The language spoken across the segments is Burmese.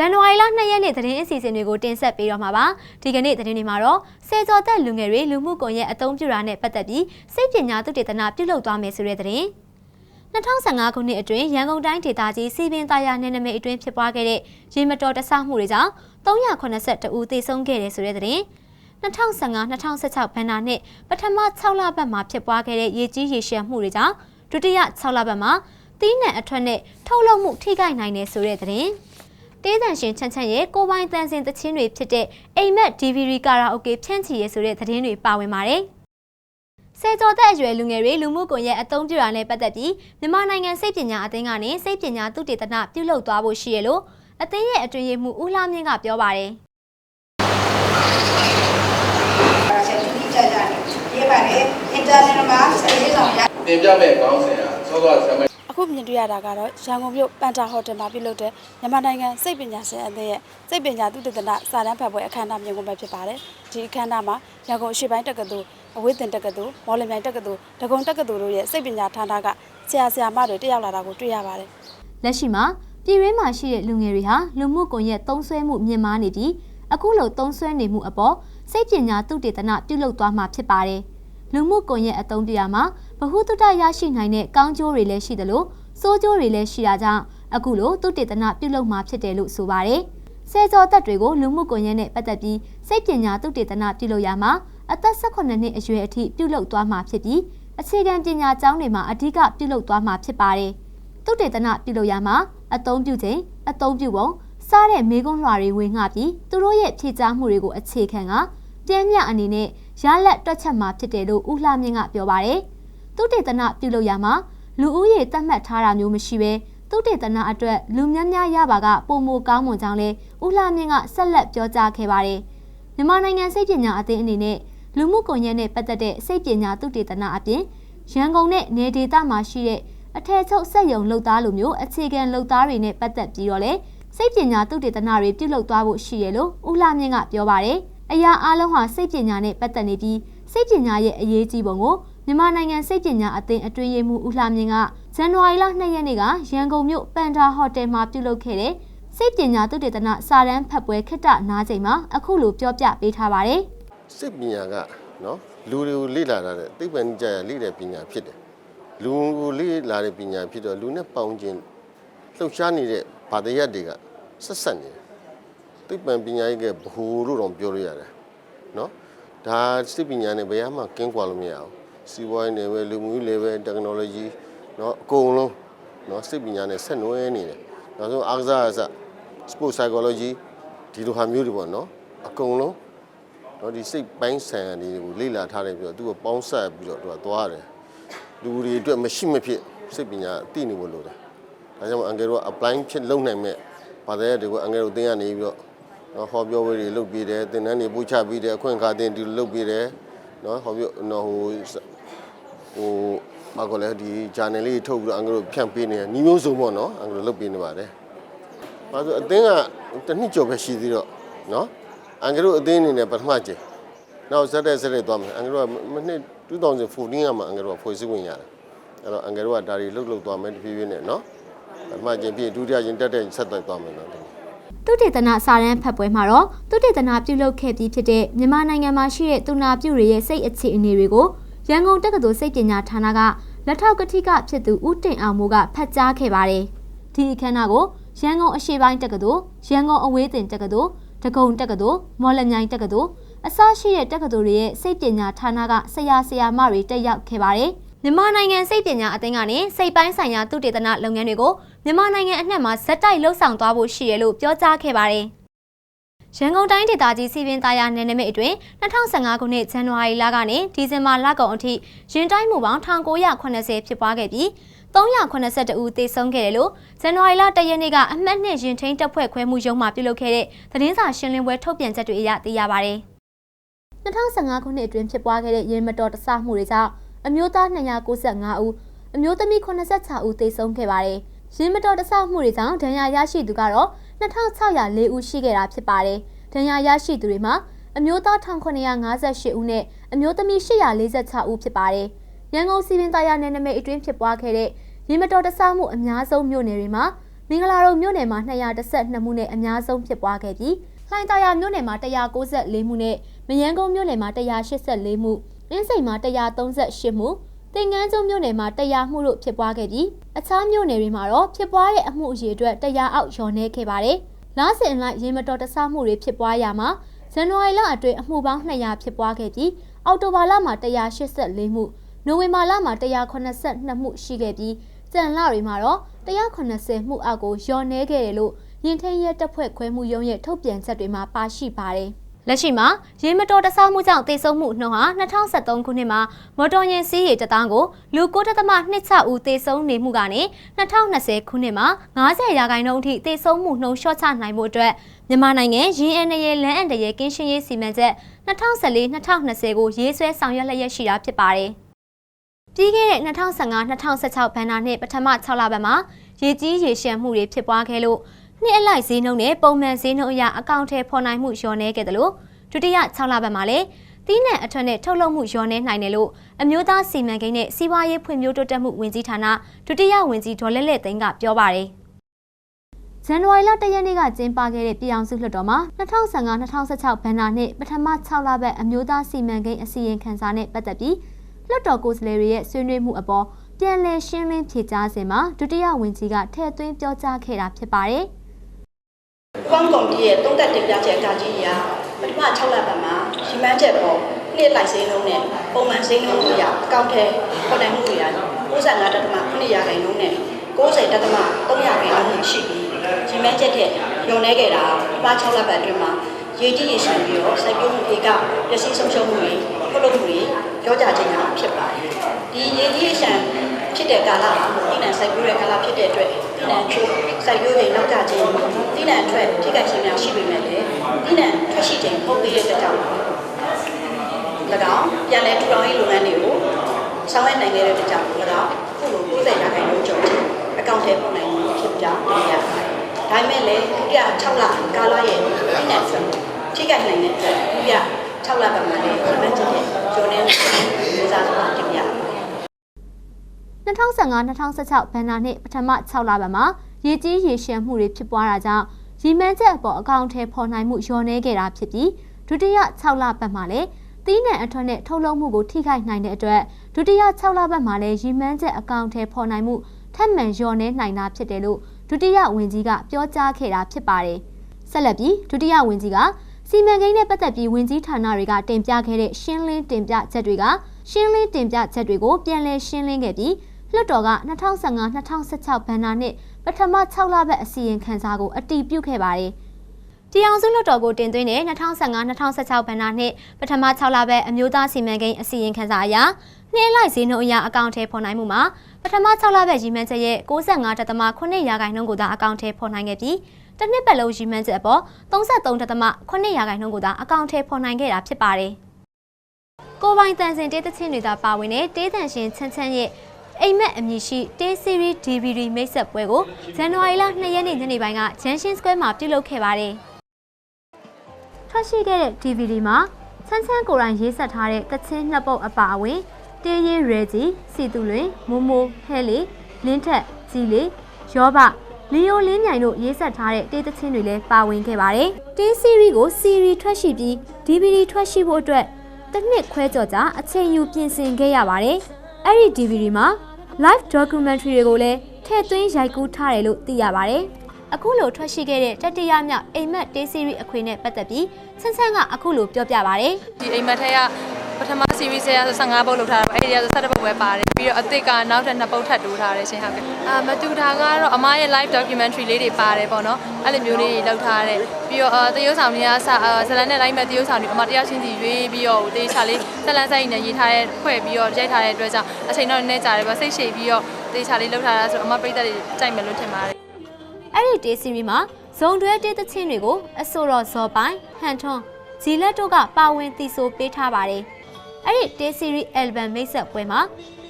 ဇန်နဝါရီလ2ရက်နေ့သတင်းအစီအစဉ်တွေကိုတင်ဆက်ပေးတော့မှာပါဒီကနေ့သတင်းတွေမှာတော့ဆယ်ကျော်သက်လူငယ်တွေလူမှုကွန်ရက်အသုံးပြုတာနဲ့ပတ်သက်ပြီးစိတ်ပညာသုတေသနပြုလုပ်သွားမယ်ဆိုတဲ့သတင်း2015ခုနှစ်အတွင်းရန်ကုန်တိုင်းဒေသကြီးစီပင်သားရနယ်နိမိတ်အတွင်းဖြစ်ပွားခဲ့တဲ့ရေမတော်တဆမှုတွေကြောင့်382ဦးသေဆုံးခဲ့တယ်ဆိုတဲ့သတင်း2015-2016ဘဏ္ဍာနှစ်ပထမ6လပတ်မှာဖြစ်ပွားခဲ့တဲ့ရေကြီးရေရှမ်းမှုတွေကြောင့်ဒုတိယ6လပတ်မှာတီးနှံအထွက်နဲ့ထုတ်လုပ်မှုထိခိုက်နိုင်တယ်ဆိုတဲ့သတင်း တေးသန်ရှင်ချန်ချန်ရဲ့ကိုပိုင်တန်စင်တချင်းတွေဖြစ်တဲ့အိမ်မက် DVD ကာရာအိုကေဖြန့်ချီရဲဆိုတဲ့သတင်းတွေပါဝင်ပါတယ်။စေကျော်သက်အရွယ်လူငယ်တွေလူမှုကွန်ရက်အသုံးပြုတာနဲ့ပတ်သက်ပြီးမြန်မာနိုင်ငံစိတ်ပညာအသင်းကနေစိတ်ပညာသုတေသနပြုလုပ်သွားဖို့ရှိရလို့အသင်းရဲ့အတွင်ရေးမှူးဦးလှမြင့်ကပြောပါတယ်။ဆက်ပြီးကြကြတယ်ဒီပါတယ်အင်တာနက်မှာဆက်ရေးဆောင်ရတင်ပြမဲ့ခေါင်းစဉ်ကစောစောဆရာမ အခုမြင်တွေ့ရတာကတော့ရန်ကုန်မြို့ပန်တာဟိုတယ်မှာပြုလုပ်တဲ့မြန်မာနိုင်ငံစိတ်ပညာရှင်အသင်းရဲ့စိတ်ပညာသုတေသနစာတမ်းဖတ်ပွဲအခမ်းအနားမြင်ကွင်းပဲဖြစ်ပါတယ်။ဒီအခမ်းအနားမှာရန်ကုန်အရှိပိုင်းတက္ကသိုလ်အဝိသင်တက္ကသိုလ်မော်လမြိုင်တက္ကသိုလ်ဒဂုံတက္ကသိုလ်တို့ရဲ့စိတ်ပညာဌာနကဆရာဆရာမတွေတက်ရောက်လာတာကိုတွေ့ရပါတယ်လက်ရှိမှာပြည်ရင်းမှာရှိတဲ့လူငယ်တွေဟာလူမှုကွန်ရက်သုံးစွဲမှုမြင့်မားနေပြီးအခုလိုသုံးစွဲနေမှုအပေါ်စိတ်ပညာသုတေသနပြုလုပ်သွားမှာဖြစ်ပါတယ်။ လူမှုကွန်ရက်အသုံးပြုရမှာဗဟုသုတရရှိနိုင်တဲ့ကောင်းကျိုးတွေလည်းရှိသလိုစိုးကျိုးတွေလည်းရှိတာကြောင့်အခုလိုသုတေသနပြုလုပ်မှာဖြစ်တယ်လို့ဆိုပါတယ်။ဆယ်ကျော်သက်တွေကိုလူမှုကွန်ရက်နဲ့ပတ်သက်ပြီးစိတ်ပညာသုတေသနပြုလုပ်ရမှာအသက်18နှစ်အရွယ်အထိပြုလုပ်သွားမှာဖြစ်ပြီးအခြေခံပညာကျောင်းတွေမှာအဓိကပြုလုပ်သွားမှာဖြစ်ပါတယ်။သုတေသနပြုလုပ်ရမှာအသုံးပြုခြင်းအသုံးပြုပုံစားတဲ့မေးခွန်းလွှာတွေဝင်ငှပြီးသူတို့ရဲ့ဖြေကြားမှုတွေကိုအခြေခံကပြင်းမြအနေနဲ့ ရလက်တွက်ချက်မှာဖြစ်တယ်လို့ဦးလှမြင့်ကပြောပါတယ်။သုတေသနပြုလုပ်ရမှာလူဦးရေသတ်မှတ်ထားတာမျိုးမရှိဘဲသုတေသနအတွက်လူများများရပါကပုံမကောင်းမွန်ကြောင်းလဲဦးလှမြင့်ကဆက်လက်ပြောကြားခဲ့ပါတယ်။မြန်မာနိုင်ငံစိတ်ပညာအသင်းအနေနဲ့လူမှုကွန်ရက်နဲ့ပတ်သက်တဲ့စိတ်ပညာသုတေသနအပြင်ရန်ကုန်နဲ့နေဒေသမှာရှိတဲ့အထည်ချုပ်စက်ယုံလုပ်သားလိုမျိုးအခြေခံလုပ်သားတွေနဲ့ပတ်သက်ပြီးတော့လေစိတ်ပညာသုတေသနတွေပြုလုပ်သွားဖို့ရှိရလို့ဦးလှမြင့်ကပြောပါတယ်။ အရာအလုံးဟာစိတ်ပညာနဲ့ပတ်သက်နေပြီးစိတ်ပညာရဲ့အရေးကြီးပုံကိုမြန်မာနိုင်ငံစိတ်ပညာအသင်းအတွင်းရေးမှူးဦးလှမြင့်ကဇန်နဝါရီလ2ရက်နေ့ကရန်ကုန်မြို့ပန်တာဟိုတယ်မှာပြုလုပ်ခဲ့တဲ့စိတ်ပညာသုတေသနစာတမ်းဖတ်ပွဲခਿੱတနားချိန်မှာအခုလိုပြောပြပေးထားပါတယ်။စိတ်ပညာကနော်လူတွေကိုလေ့လာတာတဲ့သိပ္ပံကြရလေ့တဲ့ပညာဖြစ်တယ်လူကိုလေ့လာတဲ့ပညာဖြစ်တော့လူနဲ့ပေါင်းခြင်းလှုပ်ရှားနေတဲ့ဗာတရက်တွေကဆက်ဆက်နေတယ် သိပ္ပံပညာရေးကဘ ਹੁ လို့တော့ပြောလို့ရတယ်နော်ဒါစိတ်ပညာနဲ့ဘယ်မှကင်းကွာလို့မရအောင်စီးပွားရေးနယ်ပဲလူမှုရေးနယ်ပဲ technology နော်အကုန်လုံးနော်စိတ်ပညာနဲ့ဆက်နွယ်နေတယ်နောက်ဆုံးအားကစားအစ sport psychology ဒီလိုဟာမျိုးတွေပေါ့နော်အကုန်လုံးတော့ဒီစိတ်ပိုင်းဆိုင်ရာတွေကိုလေ့လာထားတယ်ပြီးတော့သူကပေါင်းဆက်ပြီးတော့သူကသွားတယ်လူတွေအတွက်မရှိမဖြစ်စိတ်ပညာသိနေဖို့လိုတယ်ဒါကြောင့်အန်ဂယ်တို့က apply ဖြစ်လုပ်နိုင်မဲ့ဘာသာရပ်တွေကိုအန်ဂယ်တို့သင်ရနေပြီးတော့ နော်ဟောပြောဝေးတွေလုပ်ပြီးတယ်သင်တန်းတွေပို့ချပြီးတယ်အခွင့်အခါသင်ဒီလိုလုပ်ပြီးတယ်နော်ဟောပြောနော်ဟိုဟိုဘာကောလဲဒီ channel လေးထုတ်ပြီးတော့အန်ဂယ်တို့ဖြန့်ပေးနေတယ်ညီမျိုးစုံပေါ့နော်အန်ဂယ်တို့လုပ်ပေးနေပါတယ်ဘာလို့အသင်းကတစ်နှစ်ကျော်ပဲရှိသေးတော့နော်အန်ကတို့အသင်းအနေနဲ့ပထမကျင်းနောက်ဆက်တဲ့ဆက်တဲ့သွားမယ်အန်ကတို့ကမနှစ်2014ကမှအန်ကတို့ကဖွဲ့စည်းဝင်ရတယ်အဲ့တော့အန်ကတို့ကဒါတွေလှုပ်လှုပ်သွားမယ်တဖြည်းဖြည်းနဲ့နော်ပထမကျင်းပြီးဒုတိယကျင်းတက်တဲ့ဆက်သက်သွားမယ်နော် သုတေသနစာရန်ဖတ်ပွဲမှာတော့သုတေသနပြုလုပ်ခဲ့ပြီးဖြစ်တဲ့မြန်မာနိုင်ငံမှာရှိတဲ့သူနာပြုတွေရဲ့စိတ်အခြေအနေတွေကိုရန်ကုန်တက္ကသိုလ်စိတ်ပညာဌာနကလက်ထောက်ကတိကဖြစ်သူဦးတင်အောင်မိုးကဖတ်ကြားခဲ့ပါတယ်။ဒီအခမ်းအနားကိုရန်ကုန်အရှေ့ပိုင်းတက္ကသိုလ်ရန်ကုန်အဝေးသင်တက္ကသိုလ်ဒဂုံတက္ကသိုလ်မော်လမြိုင်တက္ကသိုလ်အစရှိတဲ့တက္ကသိုလ်တွေရဲ့စိတ်ပညာဌာနကဆရာဆရာမတွေတက်ရောက်ခဲ့ပါတယ်။မြန်မာနိုင်ငံစိတ်ပညာအသင်းကနေစိတ်ပိုင်းဆိုင်ရာသုတေသနလုပ်ငန်းတွေကို မြန်မာနိုင်ငံအနှံ့မှာဇက်တိုက်လှုပ်ဆောင်သွားဖို့ရှိရလို့ပြောကြားခဲ့ပါတယ်။ရန်ကုန်တိုင်းဒေသကြီးစီပင်သားရနယ်နိမိတ်အတွင်း2015ခုနှစ်ဇန်နဝါရီလကနေဒီဇင်ဘာလကုန်အထိရင်တိုင်းမှုပေါင်း1980ဖြစ်ပွားခဲ့ပြီး382ဦးသေဆုံးခဲ့တယ်လို့ဇန်နဝါရီလ1ရက်နေ့ကအမှတ်နှစ်ရင်ထိန်တပ်ဖွဲ့ခွဲမှုရုံးမှပြုလုပ်ခဲ့တဲ့သတင်းစာရှင်းလင်းပွဲထုတ်ပြန်ချက်တွေအရသိရပါဗျ။2015ခုနှစ်အတွင်းဖြစ်ပွားခဲ့တဲ့ရင်မတော်တဆမှုတွေကြောင့်အမျိုးသား295ဦးအမျိုးသမီး86ဦးသေဆုံးခဲ့ပါတယ်။ ရင်မတော်တဆမှုတွေကြောင့်ဒဏ်ရာရရှိသူကတော့2604ဦးရှိခဲ့တာဖြစ်ပါတယ်။ဒဏ်ရာရရှိသူတွေမှာအမျိုးသား1958ဦးနဲ့အမျိုးသမီး846ဦးဖြစ်ပါတယ်။ရန်ကုန်စီပင်သားရနယ်နိမိတ်အတွင်းဖြစ်ပွားခဲ့တဲ့ရေမတော်တဆမှုအများဆုံးမြို့နယ်တွေမှာမင်္ဂလာတုံမြို့နယ်မှာ212မှုနဲ့အများဆုံးဖြစ်ပွားခဲ့ပြီးလှိုင်သာယာမြို့နယ်မှာ194မှုနဲ့မယန်းကုန်းမြို့နယ်မှာ184မှုအင်းစိန်မှာ138မှု တင်ငန်းကျွန်းမြို့နယ်မှာ100မှုတို့ဖြစ်ပွားခဲ့ပြီးအခြားမြို့နယ်တွေမှာတော့ဖြစ်ပွားတဲ့အမှုအရေအတွက်100အောက်လျော်နေခဲ့ပါတယ်။လစဉ်အလိုက်ရေမတော်တဆမှုတွေဖြစ်ပွားရမှာဇန်နဝါရီလအတွင်းအမှုပေါင်း200ဖြစ်ပွားခဲ့ပြီးအောက်တိုဘာလမှာ184မှုနိုဝင်ဘာလမှာ182မှုရှိခဲ့ပြီးကျန်လတွေမှာတော့180မှုအောက်ကိုလျော်နေခဲ့တယ်လို့ရင်ထိန်ရဲတပ်ဖွဲ့ခွဲမှုရုံးရဲ့ထုတ်ပြန်ချက်တွေမှာပါရှိပါတယ်။ လက်ရှိမှာရေမတော်တဆမှုကြောင့်တေဆုံးမှုနှုန်းဟာ2023ခုနှစ်မှာမော်တော်ယာဉ်စီးရေတထောင်ကိုလူ9.26ဦးတေဆုံးနေမှုကနေ2020ခုနှစ်မှာ90ရာခိုင်နှုန်းအထိတေဆုံးမှုနှုန်းလျှော့ချနိုင်မှုအတွက်မြန်မာနိုင်ငံရင်းအန်ရဲလမ်းအန်တရဲကင်းရှင်းရေးစီမံချက်2014-2020ကိုရေးဆွဲဆောင်ရွက်လျက်ရှိတာဖြစ်ပါတယ်။ပြီးခဲ့တဲ့2015-2016ဘဏ္ဍာနှစ်ပထမ6လပတ်မှာရေကြီးရေရှမ်းမှုတွေဖြစ်ပွားခဲ့လို့ နှစ်အလိုက်ဈေးနှုန်းနဲ့ပုံမှန်ဈေးနှုန်းအရအကောင့်ထဲဖော်နိုင်မှုလျော့နေခဲ့တယ်လို့ဒုတိယ6လပတ်မှာလည်းတီးနှံအထွတ်နဲ့ထုတ်လုပ်မှုလျော့နေနိုင်တယ်လို့အမျိုးသားစီမံကိန်းနဲ့စီးပွားရေးဖွံ့ဖြိုးတိုးတက်မှုဝန်ကြီးဌာနဒုတိယဝန်ကြီးဒေါ်လက်လက်သိန်းကပြောပါတယ်။ဇန်နဝါရီလ၁ရက်နေ့ကကျင်းပခဲ့တဲ့ပြည်အောင်စုလွှတ်တော်မှာ2015-2016ဘဏ္ဍာနှစ်ပထမ6လပတ်အမျိုးသားစီမံကိန်းအစီရင်ခံစာနဲ့ပတ်သက်ပြီးလွှတ်တော်ကိုယ်စားလှယ်တွေရဲ့ဆွေးနွေးမှုအပေါ်ပြန်လည်ရှင်းလင်းဖြေကြားစဉ်မှာဒုတိယဝန်ကြီးကထည့်သွင်းပြောကြားခဲ့တာဖြစ်ပါတယ်။ ပူပေါင်းကော်မတီရဲ့သုံးသက်တင်ပြချက်ကကြီးရာပထမ6လပတ်မှာရှီမန်းချက်ပေါ်နှစ်လိုက်စိမ်းလုံးနဲ့ပုံမှန်စိမ်းလုံးတွေရအကောင့်ထဲပေါ်နိုင်မှုတွေရ95တက်တမ9ရာခိုင်နှုန်းနဲ့90တက်တမ3ရာခိုင်နှုန်းရှိပြီးရှီမန်းချက်တဲ့ညုံနေခဲ့တာပထမ6လပတ်အတွင်းမှာရေကြီးရေရှမ်းပြီးတော့စိုက်ပျိုးမှုတွေကပျက်စီးဆုံးရှုံးမှုတွေထုတ်လုပ်မှုတွေကြောကြခြင်းကြောင့်ဖြစ်ပါတယ်ဒီရေကြီးရေရှမ်းဖြစ်တဲ့ကာလမှာဒီနံ စိုက်ပျိုးတဲ့ကာလဖြစ်တဲ့အတွက်ဒီနံချိုးစိုက်ပျိုးချိန်နောက်ကျခြင်းဒီနံအထွက်ထိခိုက်ခြင်းများရှိပေမဲ့လည်းဒီနံထွက်ရှိခြင်းပုံသေးတဲ့အတွက်ကြောင့်၎င်းပြန်လည်ထူထောင်ရေးလုပ်ငန်းတွေကိုဆောင်ရွက်နိုင်ခဲ့တဲ့အတွက်ကြောင့်၎င်းခုလို90ရာခိုင်နှုန်းကျော်ခြင်းအကောင့်ထဲပုံနိုင်မှုဖြစ်ကြောင်းသိရပါတယ်။ဒါပေမဲ့လည်းဒုတိယ6လကာလရဲ့ဒီနံဆိုထိခိုက်နိုင်တဲ့အတွက်ဒုတိယ6လပတ်မှာလည်းဒီဘက်ချက်ရဲ့ကျော်နေတဲ့မျိုးစားဆိုတာတင်ပြပါတယ်။ 2015-2016ဘဏ္ဍာနှစ်ပထမ6လပတ်မှာရေကြီးရေရှမ်းမှုတွေဖြစ်ပွားတာကြောင့်ရီမန်းချက်အပေါ်အကောင့်ထဲပေါ်နိုင်မှုလျော့နေခဲ့တာဖြစ်ပြီးဒုတိယ6လပတ်မှာလည်းတီးနှံအထွတ်နဲ့ထုတ်လုပ်မှုကိုထိခိုက်နိုင်တဲ့အတွက်ဒုတိယ6လပတ်မှာလည်းရီမန်းချက်အကောင့်ထဲပေါ်နိုင်မှုထပ်မံလျော့နေနိုင်တာဖြစ်တယ်လို့ဒုတိယဝန်ကြီးကပြောကြားခဲ့တာဖြစ်ပါတယ်။ဆက်လက်ပြီးဒုတိယဝန်ကြီးကစီမံကိန်းနဲ့ပတ်သက်ပြီးဝန်ကြီးဌာနတွေကတင်ပြခဲ့တဲ့ရှင်းလင်းတင်ပြချက်တွေကရှင်းလင်းတင်ပြချက်တွေကိုပြန်လည်ရှင်းလင်းခဲ့ပြီး လွှတ်တော်က2015-2016ဘဏ္ဍာနှစ်ပထမ6လပတ်အစီရင်ခံစာကိုအတည်ပြုခဲ့ပါတယ်။တရားအောင်စုလွှတ်တော်ကိုတင်သွင်းတဲ့2015-2016ဘဏ္ဍာနှစ်ပထမ6လပတ်အမျိုးသားစီမံကိန်းအစီရင်ခံစာအရနှစ်လိုက်ဈေးနှုန်းအရအကောင့်ထဲပေါ်နိုင်မှုမှာပထမ6လပတ်ရည်မှန်းချက်ရဲ့65.8ရာခိုင်နှုန်းကိုသာအကောင့်ထဲပေါ်နိုင်ခဲ့ပြီးတစ်နှစ်ပတ်လုံးရည်မှန်းချက်အပေါ်33.8ရာခိုင်နှုန်းကိုသာအကောင့်ထဲပေါ်နိုင်ခဲ့တာဖြစ်ပါတယ်။ကိုပိုင်တန်စင်တေးသချင်းတွေသာပါဝင်တဲ့တေးတန်ရှင်ချမ်းချမ်းရဲ့ အိမ်မက်အမည်ရှိတေးစီရီ DVD မိတ်ဆက်ပွဲကိုဇန်နဝါရီလ2ရက်နေ့ညနေပိုင်းက Junction Square မှာပြုလုပ်ခဲ့ပါတယ်။ထွက်ရှိခဲ့တဲ့ DVD မှာချမ်းချမ်းကိုယ်တိုင်ရေးဆက်ထားတဲ့တချင်းနှစ်ပုတ်အပါအဝင်တေးရေးရဲကြီးစီတူလွင်မိုမိုဟဲလီလင်းထက်ကြီးလေးရောဘလီယိုလင်းမြိုင်တို့ရေးဆက်ထားတဲ့တေးသချင်းတွေလည်းပါဝင်ခဲ့ပါတယ်။တေးစီရီကိုစီရီထွက်ရှိပြီး DVD ထွက်ရှိဖို့အတွက်တစ်နှစ်ခွဲကျော်ကြာအချိန်ယူပြင်ဆင်ခဲ့ရပါတယ်။အဲ့ဒီ DVD မှာ live documentary တွေကိုလည်းထည့်သွင်းရိုက်ကူးထားတယ်လို့သိရပါတယ်။ အခုလိုထွက်ရှိခဲ့တဲ့တတိယမြောက်အိမ်မက်တေးစီရီအခွေနဲ့ပတ်သက်ပြီးဆန်းဆန်းကအခုလိုပြောပြပါဗျ။ဒီအိမ်မက်ထဲကပထမ series ဆရာဆို15ပုတ်လောက်ထားတာပါအဲ့ဒီကဆို17ပုတ်ပဲပါတယ်ပြီးတော့အစ်စ်ကနောက်ထပ်2ပုတ်ထပ်တိုးထားတယ်ရှင်ဟုတ်ကဲ့အာမတူတာကတော့အမရဲ့ live documentary လေးတွေပါတယ်ပေါ့နော်အဲ့လိုမျိုးလေးတွေလောက်ထားတယ်ပြီးတော့အာတရုပ်ဆောင်တွေကစအာဇလန်နဲ့ live မဲ့တရုပ်ဆောင်တွေအမတယောက်ချင်းစီရွေးပြီးတော့တေးချလေးဇလန်ဆိုင်နဲ့ရေးထားတဲ့ဖွဲ့ပြီးတော့ရိုက်ထားတဲ့အတွက်ကြောင့်အချိန်တော့နည်းနည်းကြာတယ်ပေါ့စိတ်ရှည်ပြီးတော့တေးချလေးလောက်ထားတာဆိုအမပြိတ္တတွေကြိုက်မယ်လို့ထင်ပါတယ် အဲ့ဒီတေးစီရီမှာဇုံတွဲတေးသချင်းတွေကိုအဆိုတော်ဇော်ပိုင်ဟန်ထွန်းဂျီလက်တို့ကပါဝင်တီဆိုပေးထားပါတယ်။အဲ့ဒီတေးစီရီ album မိတ်ဆက်ပွဲမှာ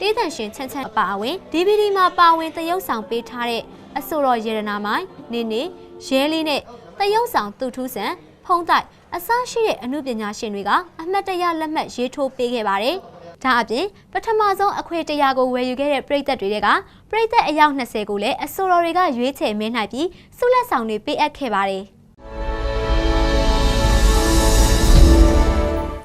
တေးသန်ရှင်ချမ်းချမ်းအပါအဝင် DVD မှာပါဝင်သရုပ်ဆောင်ပေးထားတဲ့အဆိုတော်ယေရနာမိုင်နေနေရဲလေးနဲ့သရုပ်ဆောင်သူထူးဆန်ဖုံးတိုက်အစရှိတဲ့အမှုပညာရှင်တွေကအမှတ်တရလက်မှတ်ရေးထိုးပေးခဲ့ပါတယ်ဒါအပြင်ပထမဆုံးအခွေတရာကိုဝယ်ယူခဲ့တဲ့ပြည်သက်တွေက ပြည်သက်အယောက်20ကိုလည်းအဆိုတော်တွေကရွေးချယ်မင်းနိုင်ပြီးဆုလက်ဆောင်တွေပေးအပ်ခဲ့ပါတယ်။